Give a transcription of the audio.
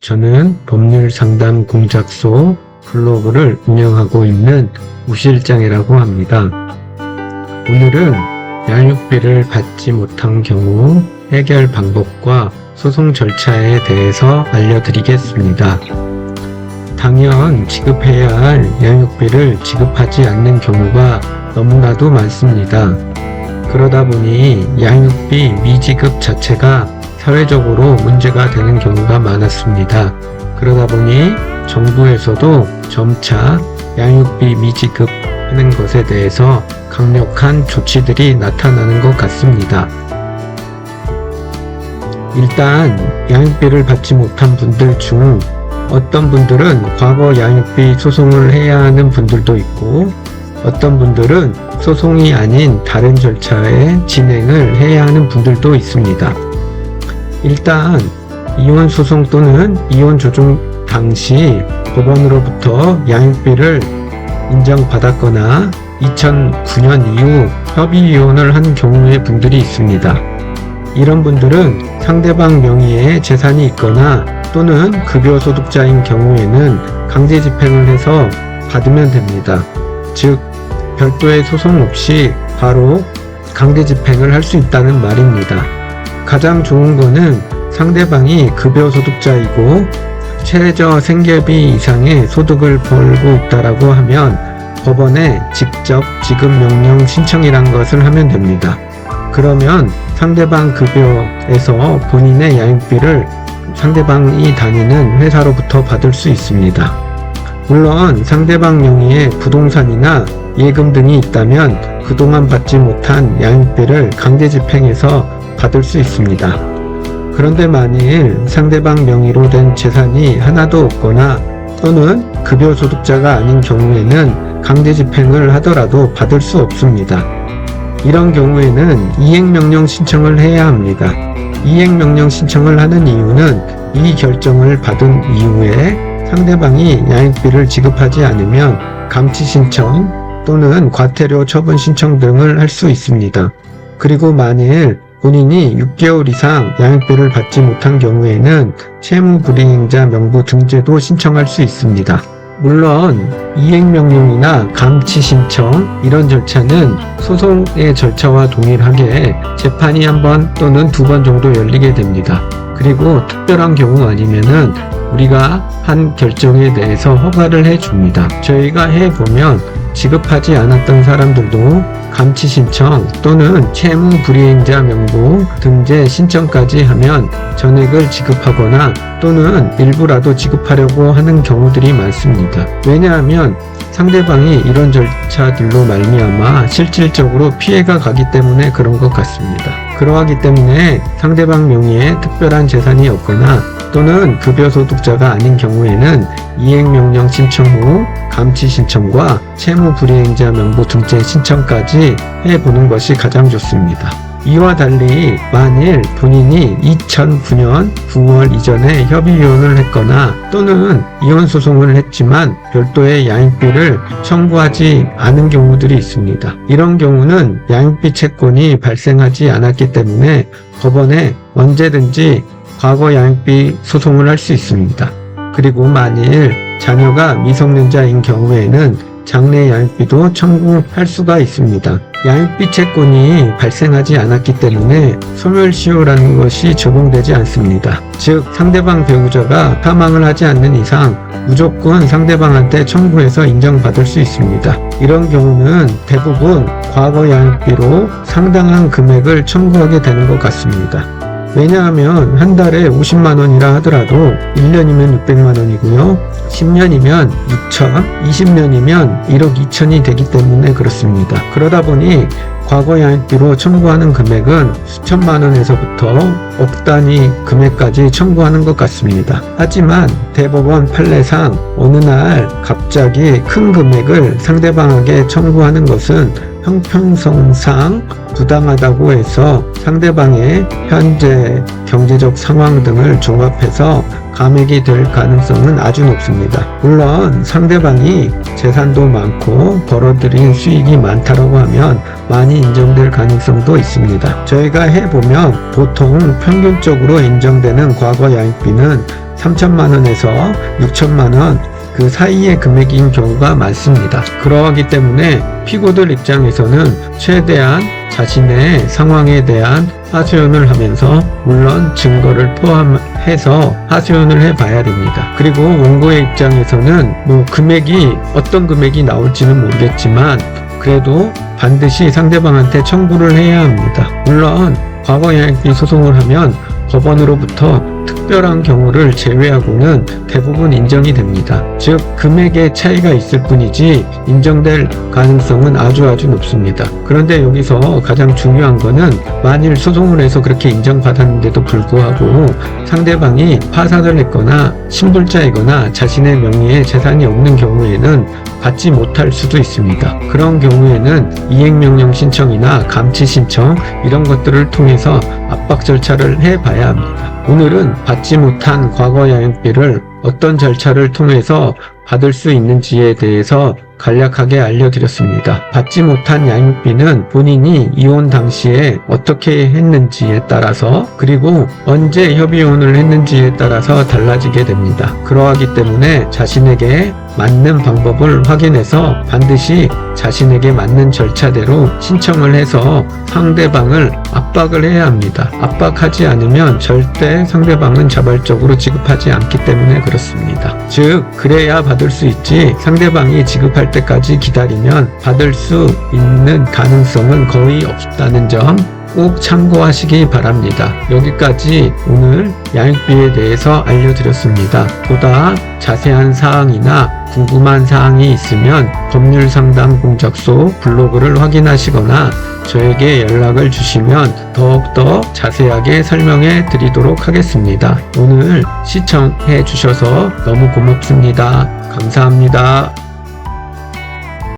저는 법률 상담 공작소 블로그를 운영하고 있는 우실장이라고 합니다. 오늘은 양육비를 받지 못한 경우 해결 방법과 소송 절차에 대해서 알려드리겠습니다. 당연 지급해야 할 양육비를 지급하지 않는 경우가 너무나도 많습니다. 그러다 보니 양육비 미지급 자체가 사회적으로 문제가 되는 경우가 많았습니다. 그러다 보니 정부에서도 점차 양육비 미지급 하는 것에 대해서 강력한 조치들이 나타나는 것 같습니다. 일단 양육비를 받지 못한 분들 중 어떤 분들은 과거 양육비 소송을 해야 하는 분들도 있고 어떤 분들은 소송이 아닌 다른 절차의 진행을 해야 하는 분들도 있습니다. 일단 이혼 소송 또는 이혼 조정 당시 법원으로부터 양육비를 인정받았거나 2009년 이후 협의 이혼을 한 경우의 분들이 있습니다. 이런 분들은 상대방 명의의 재산이 있거나 또는 급여 소득자인 경우에는 강제 집행을 해서 받으면 됩니다. 즉 별도의 소송 없이 바로 강제 집행을 할 수 있다는 말입니다. 가장 좋은 거는 상대방이 급여 소득자이고 최저 생계비 이상의 소득을 벌고 있다라고 하면 법원에 직접 지급 명령 신청이란 것을 하면 됩니다. 그러면 상대방 급여에서 본인의 양육비를 상대방이 다니는 회사로부터 받을 수 있습니다. 물론 상대방 명의의 부동산이나 예금 등이 있다면 그동안 받지 못한 양육비를 강제 집행해서 받을 수 있습니다. 그런데 만일 상대방 명의로 된 재산이 하나도 없거나 또는 급여 소득자가 아닌 경우에는 강제 집행을 하더라도 받을 수 없습니다. 이런 경우에는 이행명령 신청을 해야 합니다. 이행명령 신청을 하는 이유는 이 결정을 받은 이후에 상대방이 양육비를 지급하지 않으면 감치 신청 또는 과태료 처분 신청 등을 할 수 있습니다. 그리고 만일 본인이 6개월 이상 양육비를 받지 못한 경우에는 채무불이행자 명부 등재도 신청할 수 있습니다. 물론 이행명령이나 감치 신청 이런 절차는 소송의 절차와 동일하게 재판이 한 번 또는 두 번 정도 열리게 됩니다. 그리고 특별한 경우 아니면은 우리가 한 결정에 대해서 허가를 해줍니다. 저희가 해보면 지급하지 않았던 사람들도 감치 신청 또는 채무 불이행자 명부 등재 신청까지 하면 전액을 지급하거나 또는 일부라도 지급하려고 하는 경우들이 많습니다. 왜냐하면 상대방이 이런 절차들로 말미암아 실질적으로 피해가 가기 때문에 그런 것 같습니다. 그러하기 때문에 상대방 명의의 특별한 재산이 없거나 또는 급여 소득자가 아닌 경우에는 이행명령 신청 후 감치 신청과 채무 불이행자 명부 등재 신청까지 해보는 것이 가장 좋습니다. 이와 달리 만일 본인이 2009년 9월 이전에 협의 이혼을 했거나 또는 이혼 소송을 했지만 별도의 양육비를 청구하지 않은 경우들이 있습니다. 이런 경우는 양육비 채권이 발생하지 않았기 때문에 법원에 언제든지 과거 양육비 소송을 할 수 있습니다. 그리고 만일 자녀가 미성년자인 경우에는 장래 양육비도 청구할 수가 있습니다. 양육비 채권이 발생하지 않았기 때문에 소멸시효라는 것이 적용되지 않습니다. 즉 상대방 배우자가 사망을 하지 않는 이상 무조건 상대방한테 청구해서 인정받을 수 있습니다. 이런 경우는 대부분 과거 양육비로 상당한 금액을 청구하게 되는 것 같습니다. 왜냐하면 한 달에 50만 원이라 하더라도 1년이면 600만 원이고요. 10년이면 6천, 20년이면 1억 2천이 되기 때문에 그렇습니다. 그러다 보니 과거 양육비로 청구하는 금액은 수천만 원에서부터 억 단위 금액까지 청구하는 것 같습니다. 하지만 대법원 판례상 어느 날 갑자기 큰 금액을 상대방에게 청구하는 것은 형평성상 부당하다고 해서 상대방의 현재 경제적 상황 등을 종합해서 감액이 될 가능성은 아주 높습니다. 물론 상대방이 재산도 많고 벌어들인 수익이 많다고 하면 많이 인정될 가능성도 있습니다. 저희가 해보면 보통 평균적으로 인정되는 과거 양육비는 3천만 원에서 6천만 원 그 사이의 금액인 경우가 많습니다. 그러하기 때문에 피고들 입장에서는 최대한 자신의 상황에 대한 하소연을 하면서 물론 증거를 포함해서 하소연을 해봐야 됩니다. 그리고 원고의 입장에서는 뭐 금액이 어떤 금액이 나올지는 모르겠지만 그래도 반드시 상대방한테 청구를 해야 합니다. 물론 과거 양육비 소송을 하면 법원으로부터 특별한 경우를 제외하고는 대부분 인정이 됩니다. 즉 금액의 차이가 있을 뿐이지 인정될 가능성은 아주 아주 높습니다. 그런데 여기서 가장 중요한 거는 만일 소송을 해서 그렇게 인정받았는데도 불구하고 상대방이 파산을 했거나 신불자이거나 자신의 명의에 재산이 없는 경우에는 받지 못할 수도 있습니다. 그런 경우에는 이행명령 신청이나 감치 신청 이런 것들을 통해서 압박 절차를 해봐야 합니다. 오늘은 받지 못한 과거 양육비를 어떤 절차를 통해서 받을 수 있는지에 대해서 간략하게 알려드렸습니다. 받지 못한 양육비는 본인이 이혼 당시에 어떻게 했는지에 따라서 그리고 언제 협의혼을 했는지에 따라서 달라지게 됩니다. 그러하기 때문에 자신에게 맞는 방법을 확인해서 반드시 자신에게 맞는 절차대로 신청을 해서 상대방을 압박을 해야 합니다. 압박하지 않으면 절대 상대방은 자발적으로 지급하지 않기 때문에 그렇습니다. 즉, 그래야 받을 수 있지 상대방이 지급할 때까지 기다리면 받을 수 있는 가능성은 거의 없다는 점 꼭 참고하시기 바랍니다. 여기까지 오늘 양육비에 대해서 알려드렸습니다. 보다 자세한 사항이나 궁금한 사항이 있으면 법률 상담 공작소 블로그를 확인하시거나 저에게 연락을 주시면 더욱더 자세하게 설명해 드리도록 하겠습니다. 오늘 시청해 주셔서 너무 고맙습니다. 감사합니다.